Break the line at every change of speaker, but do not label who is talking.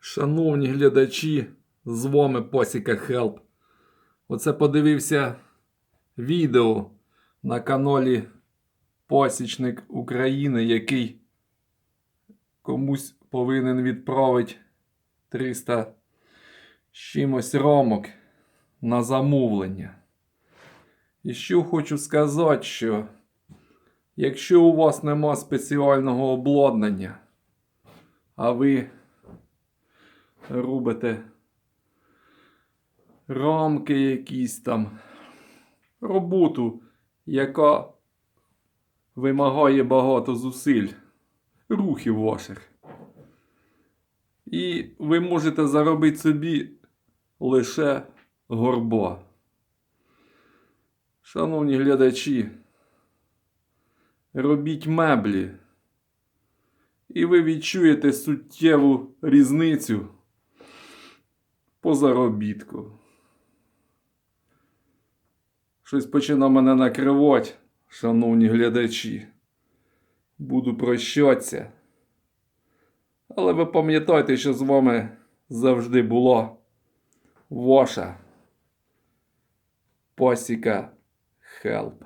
Шановні глядачі, з вами Посіка Хелп. Оце подивився відео на каналі Посічник України, який комусь повинен відправити 300 чимось ромок на замовлення. І що хочу сказати, що якщо у вас нема спеціального обладнання, а ви робите рамки якісь там, роботу, яка вимагає багато зусиль, рухів ваших. І ви можете заробити собі лише горба. Шановні глядачі, робіть меблі, і ви відчуєте суттєву різницю по заробітку. Щось починає мене накривати, шановні глядачі. Буду прощатися. Але ви пам'ятайте, що з вами завжди була ваша Посіка Хелп.